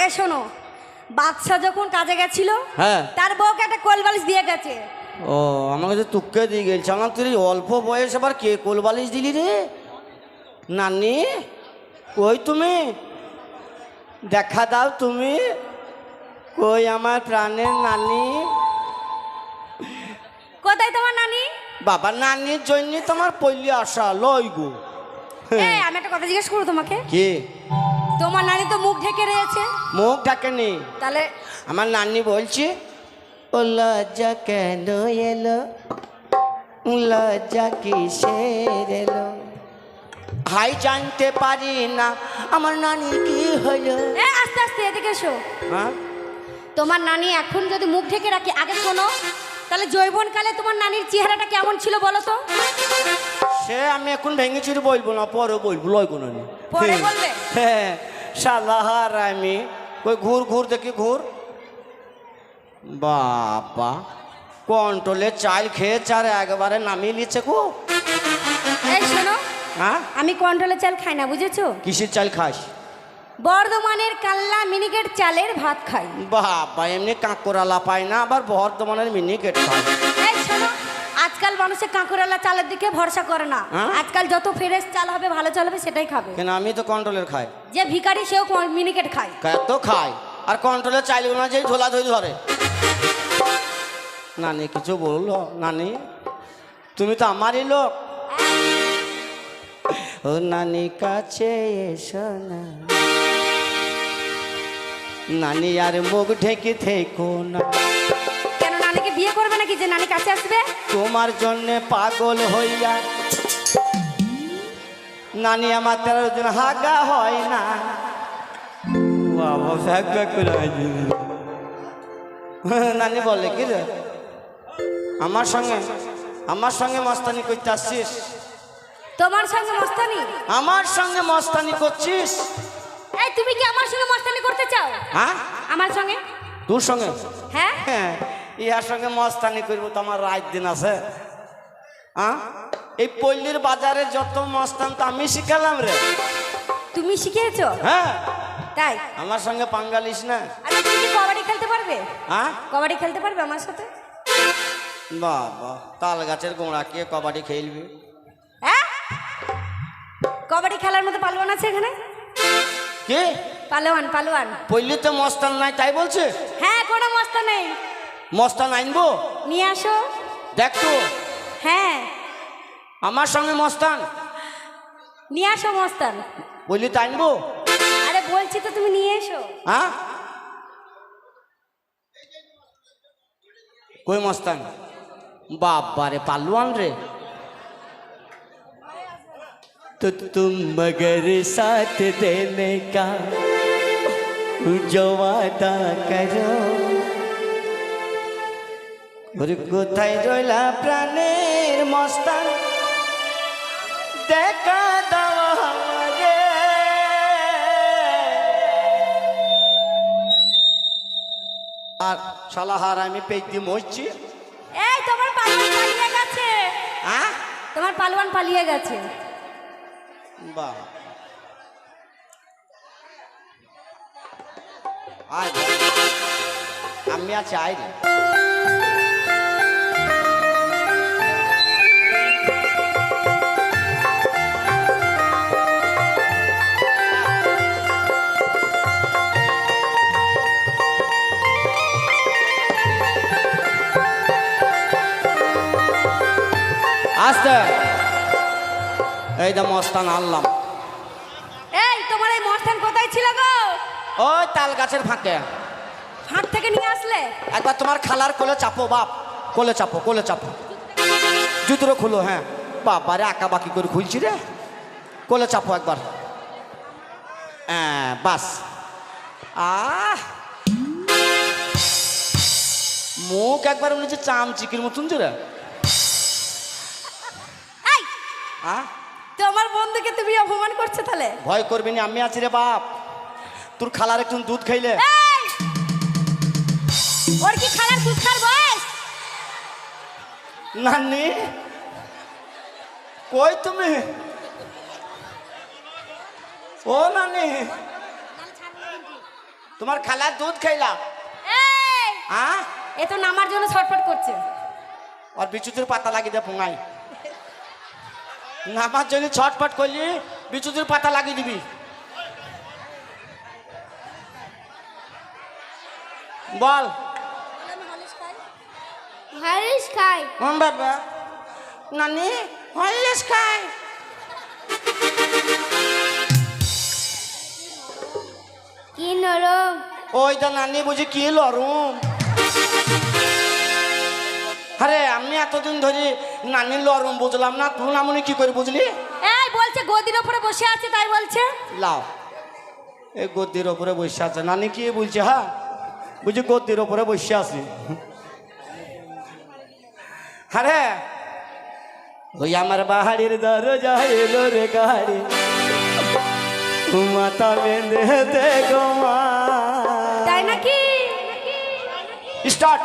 এ শোনো বাদশা যখন কাজে গেছিল হ্যাঁ। তার বউকে একটা কোল বালিশ দিয়ে গেছে। ও আমাকে তো তুক্কে দিয়ে গেছে আমার তুই অল্প বয়স আবার কে কোল বালিশ দিলি রে? নানি কই তুমি? দেখা দাও তুমি। কই আমার প্রাণের নানি? কোথায় তোমার নানি? বাবা নানির জন্য তোমার পল্লী আসা লই গো এ আমি একটা কথা জিজ্ঞেস করব তোমাকে। কে? তোমার নানি তো মুখ ঢেকে রয়েছে। মুখ ডাকেনি তাহলে আমার নানি বলছে ও লজ্জা কেন এলো? লজ্জা কিসের এলো? ভাই জানতে পারি না আমার নানি কি হলো? এ আস্তে আস্তে এদিকে এসো। হ্যাঁ? তোমার নানি এখন যদি মুখ ঢেকে রাখি আগে শোনো। তাহলে জৈবনকালে তোমার নানির চেহারাটা কেমন ছিল বলো তো? সে আমি এখন ভেঙে চুরি বলব না পরে বলব লয় কোনো পরে বলবে? হ্যাঁ। সালাহার আমি। ওই ঘুর ঘুর দেখি ঘুর। বাবা কন্ট্রোলে চাল খেয়েছে আর একবারে নামিয়ে নিচ্ছে এই শোনো হ্যাঁ? আমি কন্ট্রোলে চাল খাই না বুঝেছ? কিসের চাল খাস? বর্ধমানের কাল্লা মিনিকেট চালের ভাত খাই। বাবা এমনি কাঁকড়ালা পায় না আবার বর্ধমানের মিনিকেট খায়। আজকাল মানুষে কাঁকুরালা চালের দিকে ভরসা করে না। হ্যাঁ? আজকাল যত ফ্রেশ চাল হবে ভালো চাল হবে সেটাই খাবে। কেন? আমি তো কন্ট্রোলের খাই। যে ভিখারি সেও মিনিকেট খায়। এত খায়। আর কন্ট্রোলের চাইল না যেই ঝোলা ধরে ধরে। নানি কিছু বলল? নানি তুমি তো আমারই লোক। ও নানি কাছে এসো না। নানি আর মুখ ঢেকে থেকো না। যে নানি কাছে আসবে? তোমার জন্যে পাগল হইয়া নানি আমার তেরো দিন হাগা হয় না। বাবা ফ্যাক করে নানি বলে কি রে? আমার সঙ্গে আমার সঙ্গে মস্তানি করতে আসছিস? তোমার সঙ্গে মস্তানি? আমার সঙ্গে মস্তানি করছিস? এই তুমি কি আমার সঙ্গে মস্তানি করতে চাও? হ্যাঁ? আমার সঙ্গে? তোর সঙ্গে? হ্যাঁ? হ্যাঁ। ইহার সঙ্গে মস্তানি করব তো আমার রাত দিন আছে। হ্যাঁ এই পল্লীর বাজারে যত মস্তান তো আমি শিখালাম রে। তুমি শিখিয়েছো হ্যাঁ। তাই? আমার সঙ্গে পাঙ্গালিস না। আর তুমি কি কবাডি খেলতে পারবে? হ্যাঁ কবাডি খেলতে পারবে আমার সাথে? বাবা তাল গাছের গোড়া কে কবাডি খেলবি? হ্যাঁ? কবাডি খেলার মতো পালোয়ান আছে এখানে? কে? পালোয়ান পালোয়ান। পল্লীতে মস্তান নাই তাই বলছে? হ্যাঁ কোনো মস্তা নেই। মস্তান আনবো নিয়ে আসো দেখ তো হ্যাঁ আমার সঙ্গে মস্তান নিয়ে আসো মস্তান পল্লীতে আনবো আরে বলছি তো তুমি নিয়ে এসো হ্যাঁ কই মস্তান বাবারে পালুয়ান রে तो तुम मगर साथ देने का जो वादा करो ওরে কোথায় রইলা প্রাণের মস্তান? দেখা দাও আর শালাহার আমি পেইতে মরছি। এই তোমার পালোয়ান পালিয়ে গেছে। হ্যাঁ তোমার পালোয়ান পালিয়ে গেছে। বাহ। আয়। আমি আছি আয় আস্তে। এই তো মস্তান আনলাম। এই তোমার এই মস্তান কোথায় ছিল গো? ওই তাল গাছের ফাঁকে হাট থেকে নিয়ে আসলে? একবার তোমার খালার কোলে চাপো বাপ। কোলে চাপো কোলে চাপো। জুতোর খুলো হ্যাঁ। বাবারে আঁকা বাকি করে খুলছি রে। কোলে চাপো একবার। হ্যাঁ বাস। আহ! মুখ একবার মনে হচ্ছে চাম চিকির মতন যে হ্যাঁ? তোমার বন্ধুকে তুমি অপমান করছ তাহলে? ভয় করবি না আমি আছি রে বাপ। তোর খালার একটু দুধ খাইলে। ওর কি খালার দুধ খার বয়স? নানি কই তুমি? ও নানি তোমার খালার দুধ খাইলাম এই! হ্যাঁ? এ তো নামার জন্য ছটফট করছে। আর বিচুতির পাতা লাগিয়ে দে পোঙাই নামার জন্য ছটফট করলি বিচুতির পাতা লাগিয়ে দিবি। বল। হরিশ খাই। হুম বাবা? নানি হলিস খাই। কি নরম। ওই দা নানি বুঝি কি লরুম আরে আমি এতদিন ধরে নানি লরুম বুঝলাম না তুই নামনি কি করে বুঝলি? এই বলছে গদির ওপরে বসে আছে তাই বলছে। লাও। এই গদ্দির ওপরে বসে আছে। নানি কি বলছে হ্যাঁ বুঝি গদ্দির ওপরে বসে আছি। আরে ওই আমার বাহারির দরজা এলো রে গাড়ি। মাথা বেঁধে দে গো মা। তাই নাকি? স্টার্ট।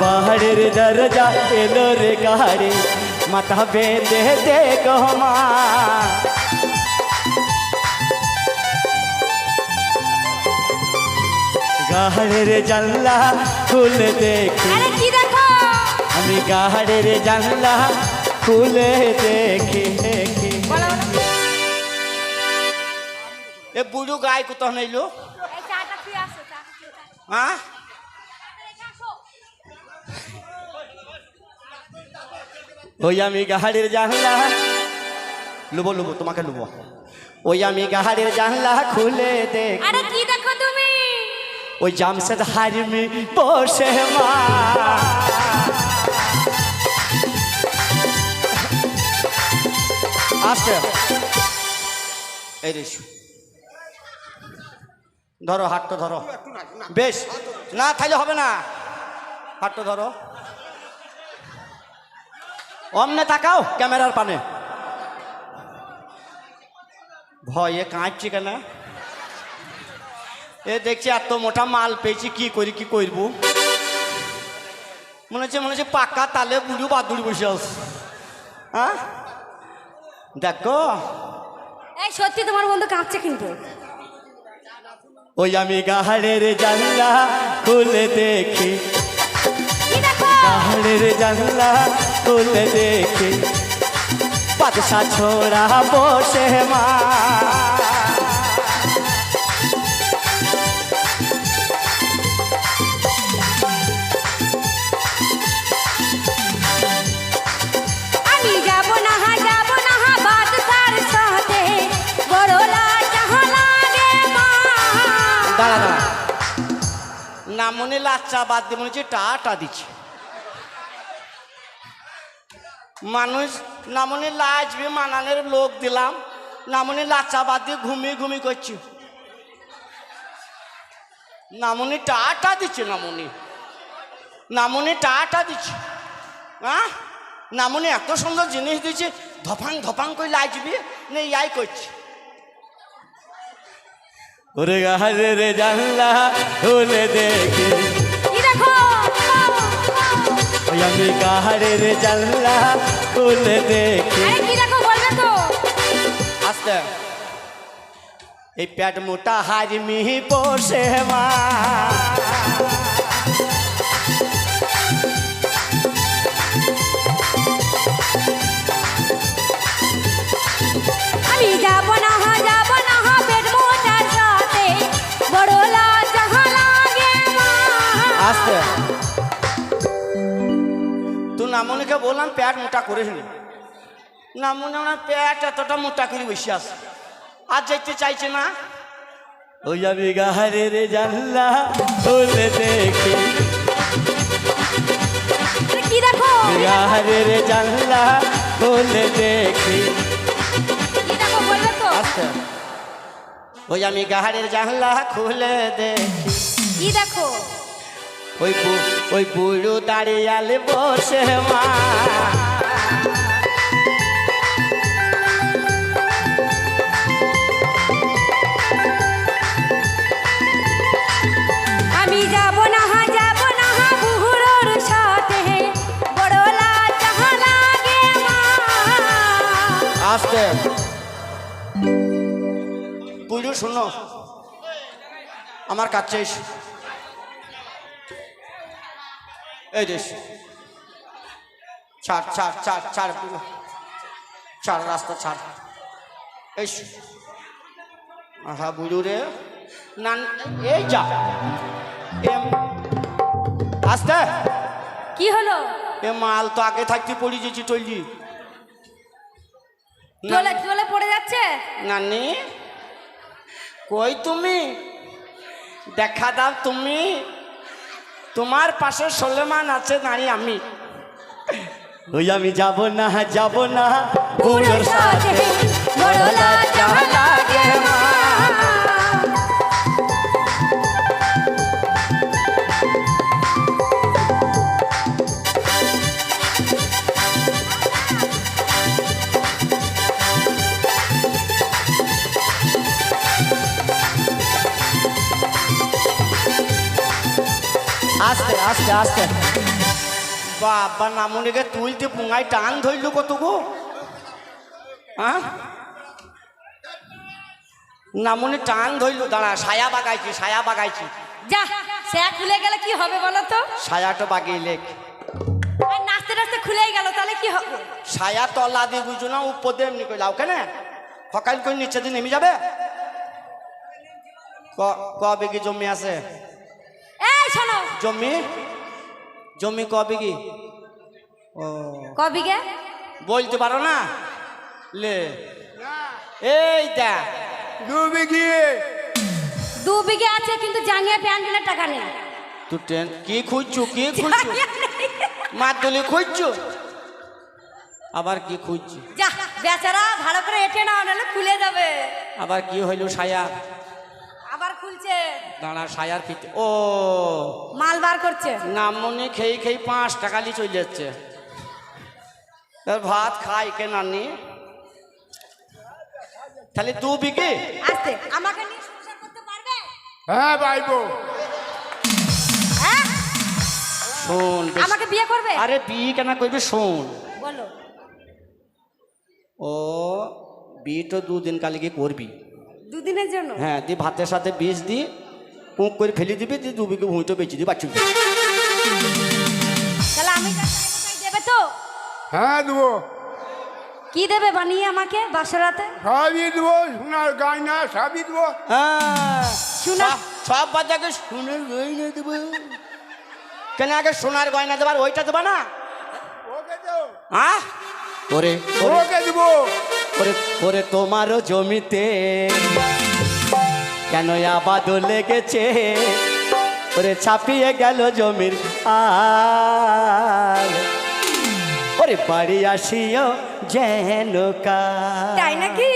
বাহারের দরজা এলো রে গাড়ি মাথা বেঁধে দে গো মা গাহাড়ের জানলা খুলে দেখি আরে কি দেখো আমি গাহাড়ের জানলা খুলে দেখি। এ বুড়ো গায়ে কোথাও নাইলো। হ্যাঁ রেখে আসো। ওই আমি গাহাড়ের জানলা লুবো লুবো তোমাকে লুবো। ওই আমি গাহাড়ের জানলা খুলে দেখ। আরে কি দেখো তুমি? ওই জামশেদ হারিমি বসে মা। আসতে এই রেশু ধরো হাতটা ধরো। বেশ। না তাইলে হবে না। হাতটা ধরো। অমনে তাকাও ক্যামেরার পানে। ভয়ে কাঁদছি কেন? এ দেখছি এত মোটা মাল পেয়েছি কি করি কি করব? মনে হচ্ছে মনে হচ্ছে পাকা তালে বুড়ো বাদুড়ি বসে আস হ্যাঁ? দেখো। এই সত্যি তোমার বন্ধু কাঁপছে কিন্তু। ওই আমি গাহাড়ের জানলা খুলে দেখি। কি দেখো গাহাড়ের জানলা খুলে দেখি। বাদশা ছোড়া বসে মা। দাঁড়া দাঁড়া। না মনে লাচ্চা বাদ দিয়ে মনে হচ্ছে টাটা দিচ্ছে। মানুষ নামনি মনে লাজবে মানানের লোক দিলাম না মনে লাচ্চা বাদ দিয়ে ঘুমিয়ে ঘুমিয়ে করছি। নামনি টাটা দিচ্ছে, নামনি। নামনি টাটা দিচ্ছে। হ্যাঁ নামনি এত সুন্দর জিনিস দিচ্ছে, ধপাং ধপাং করে লাজবে না ইয়াই করছি। ওরে গাহারে রে জানলা, খুলে দেখো। ওই আমি গাহারে রে জানলা খুলে দেখে আস্তে। এই প্যাট মোটা হাজমি পোষে মা। আমি নামনিকে বললাম প্যাট মোটা করে নি নামনি আমার প্যাট এতটা মোটা করে বসে আস আর যেতে চাইছে না ওই আমি গাহারে রে জানলা খুলে দেখি। কি দেখো? গাহারে রে জানলা খুলে দেখি। কি দেখো বলবে তো? আচ্ছা। ওই আমি গাহারের জানলা খুলে দে কি দেখো? ওই ওই বুড়ো দাঁড়িয়ালে বসে মা। আসতে। বুড়ো শোনো। আমার কাছে এসো। এই দেশ ছাড় ছাড় ছাড় ছাড় ছাড় রাস্তা ছাড়। এই আহা বুড়ো রে। না এই যা। আসতে। কি হলো? এ মাল তো আগে থাকতে পড়ে গেছি টলি চলে চলে পড়ে যাচ্ছে? নানি কই তুমি? দেখা দাও তুমি। তোমার পাশে সোলেমান আছে নারী আমি। ওই আমি যাব না যাব না। বুড়োর সাথে বড় লাগে মা। আস্তে আস্তে। বাবা নামুনিকে তুলতে পুঙায় টান ধরল কত গো হ্যাঁ? নামুনি টান ধরল দাঁড়া সায়া বাগাইছি সায়া বাগাইছি। যা সে খুলে গেলে কি হবে বলো তো? সায়াটা বাগিয়ে লেখ। নাচতে নাচতে খুলেই গেল তাহলে কি হবে? ছায়া তলা দিয়ে বুঝো না উপর দিয়ে এমনি কইলাও কেন? সকাল করে নিচে দিয়ে নেমে যাবে? ক- ক বিঘি জমি আছে? শোনো। জমি? জমি ক? বিঘি ও কবিকে বলতে পারো না? লে। এই দা দু বিঘি দু বিঘে আছে কিন্তু জাঙ্গিয়া প্যান্ডেলের টাকা নেই। তুই ট্রেন কি খুঁজছো? কি খুঁজছো। মাদুলি খুঁজছো? আবার কি খুঁজছি? যা বেচারা ভালো করে এঁটে না নাহলে খুলে যাবে। আবার কি হইল সায়া? খুলছে। দাঁড়া সায়ার ফিতে ও। মাল বার করছে। নামনি খেয়ে খেয়ে পাঁচ টাকা নিয়ে চলে যাচ্ছে। ভাত খাই কে নানি? তাহলে দু বিঘে? আস্তে আমাকে নিয়ে সংসার করতে পারবে? হ্যাঁ বাইবো হ্যাঁ? শোন বেশ- আমাকে বিয়ে করবে? আরে বিয়ে কেন করবি শোন। বলো। ও বিয়ে তো দুদিন কালে গিয়ে করবি। দুদিনের জন্য? হ্যাঁ দিয়ে ভাতের সাথে বীজ দি পুঁক করে ফেলে দিবি দিয়ে দু বিঘে ভুঁইটো বেঁচে দিবি বাচ্চু তাহলে আমি দেবে তো? হ্যাঁ দেবো। কি দেবে বানিয়ে আমাকে বাসরাতে? সবই দেবো সোনার গায়না সবই দেবো। হ্যাঁ। শোনা। সব- সব বাচ্চাকে সোনার গয়না দেবো। কেন আগে সোনার গয়না দেবার ওইটা দেবা না? ওকে দেবো। হ্যাঁ ওরে ওরে ওকে দেবো। ওরে ওরে তোমারও জমিতে কেন আবাদ লেগেছে? ওরে ছাপিয়ে গেল জমির আর ওরে বাড়ি আসিও যেন কা তাই নাকি?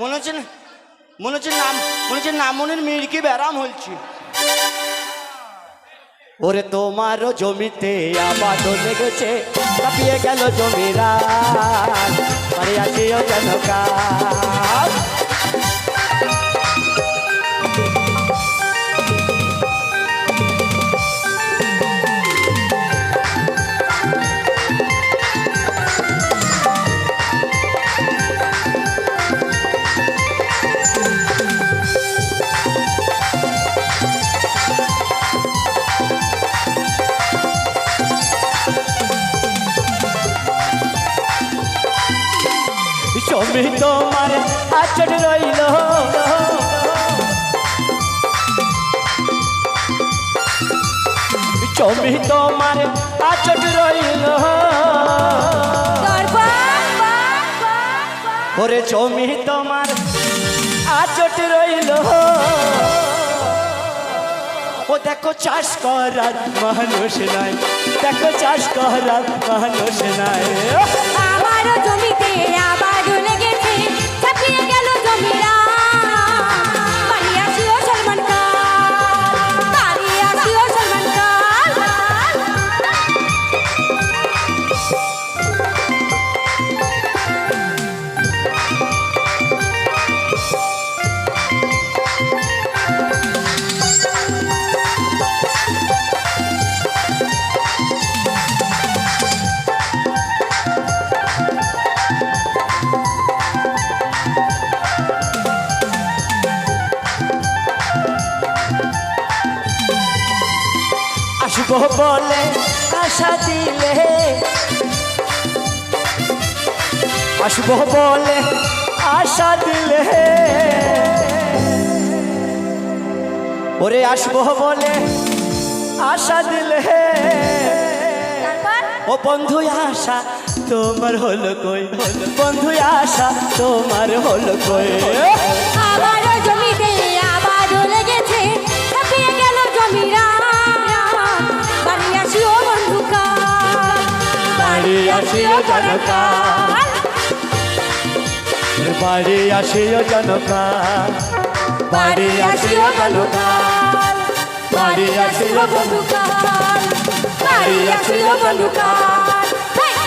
মনে হচ্ছে মনে হচ্ছে নাম, মনে হচ্ছে নামনের মিড়কি ব্যারাম হলছি ওরে তোমার জমিতে আবাদ লেগেছে, কাঁপিয়ে গেল জমিরা আসিও কেন কার। আচর রইল। জমি তোমার আচট রইল। ওরে জমি তোমার আচট রইল। ও দেখো চাষ করার মানুষ নাই, দেখো চাষ করার মানুষ নাই। আমারও জমিতে আবার বলে আশা দিলে। আসব বলে আশা দিলে। ওরে আসব বলে আশা দিলে। ও বন্ধু আশা তোমার হলো কই? বন্ধু আশা তোমার হলো কই? বাড়ি আসিও জনকার বাড়ি আসিও জনকার বাড়ি আসিও জনকার বাড়ি আসিও বন্ধুকার বাড়ি আসিও বন্ধুকার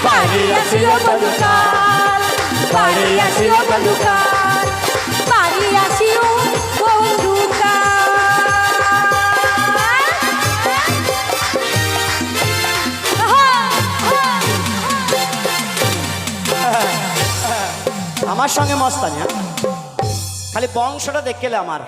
বাড়ি আসিও বন্ধুকার বাড়ি আসিও বাড়ি আমার সঙ্গে মস্তানি হ্যাঁ? খালি বংশটা দেখলে আমার